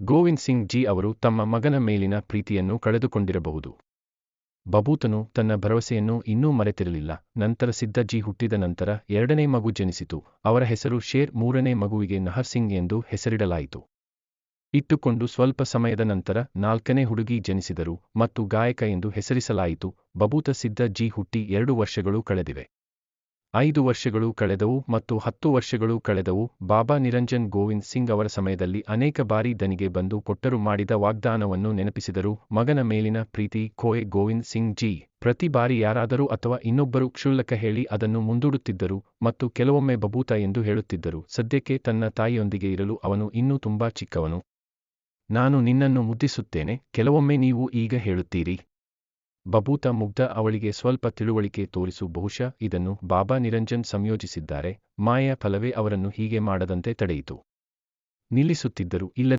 Govind Singh G ಅವರು ತಮ್ಮ ಮಗನ ಮೇಲಿನ ಪ್ರೀತಿಯನ್ನು ಕಳೆದುಕೊಂಡಿರಬಹುದು. ಬಬೂತನು ತನ್ನ ಭರವಸೆಯನ್ನು ಇನ್ನೂ ಮರೆತಿರಲಿಲ್ಲ. ನಂತರ ಸಿದ್ಧ ಜಿ ಹುಟ್ಟಿದ ನಂತರ ಎರಡನೇ ಮಗು ಜನಿಸಿತು. ಅವರ ಹೆಸರು ಶೇರ್, ಮೂರನೇ ಮಗುವಿಗೆ ನಹರ್ ಸಿಂಗ್ ಎಂದು ಹೆಸರಿಡಲಾಯಿತು. ಇಟ್ಟುಕೊಂಡು ಸ್ವಲ್ಪ ಸಮಯದ ನಂತರ ನಾಲ್ಕನೇ ಹುಡುಗಿ ಜನಿಸಿದರು ಮತ್ತು ಗಾಯಕ ಎಂದು ಹೆಸರಿಸಲಾಯಿತು. ಬಬೂತ ಸಿದ್ದ ಜಿ ಹುಟ್ಟಿ ಎರಡು ವರ್ಷಗಳು ಕಳೆದಿವೆ. ಐದು ವರ್ಷಗಳು ಕಳೆದವು ಮತ್ತು ಹತ್ತು ವರ್ಷಗಳು ಕಳೆದವು. ಬಾಬಾ ನಿರಂಜನ್ ಗೋವಿಂದ್ ಸಿಂಗ್ ಅವರ ಸಮಯದಲ್ಲಿ ಅನೇಕ ಬಾರಿ ದನಿಗೆ ಬಂದು ಕೊಟ್ಟರು ಮಾಡಿದ ವಾಗ್ದಾನವನ್ನು ನೆನಪಿಸಿದರು. ಮಗನ ಮೇಲಿನ ಪ್ರೀತಿ, ಖೋಯ್ ಗೋವಿಂದ್ ಸಿಂಗ್ ಜಿ, ಪ್ರತಿ ಬಾರಿ ಯಾರಾದರೂ ಅಥವಾ ಇನ್ನೊಬ್ಬರು ಕ್ಷುಲ್ಲಕ ಹೇಳಿ ಅದನ್ನು ಮುಂದೂಡುತ್ತಿದ್ದರು ಮತ್ತು ಕೆಲವೊಮ್ಮೆ ಬಬೂತ ಎಂದು ಹೇಳುತ್ತಿದ್ದರು. ಸದ್ಯಕ್ಕೆ ತನ್ನ ತಾಯಿಯೊಂದಿಗೆ ಇರಲು ಅವನು ಇನ್ನೂ ತುಂಬಾ ಚಿಕ್ಕವನು. ನಾನು ನಿನ್ನನ್ನು ಮುದ್ದಿಸುತ್ತೇನೆ. ಕೆಲವೊಮ್ಮೆ ನೀವು ಈಗ ಹೇಳುತ್ತೀರಿ. ಬಬೂತ ಮುಗ್ಧ ಅವಳಿಗೆ ಸ್ವಲ್ಪ ತಿಳುವಳಿಕೆ ತೋರಿಸು. ಬಹುಶಃ ಇದನ್ನು ಬಾಬಾ ನಿರಂಜನ್ ಸಂಯೋಜಿಸಿದ್ದಾರೆ. ಮಾಯಾ ಫಲವೇ ಅವರನ್ನು ಹೀಗೆ ಮಾಡದಂತೆ ತಡೆಯಿತು. ನಿಲ್ಲಿಸುತ್ತಿದ್ದರು. ಇಲ್ಲ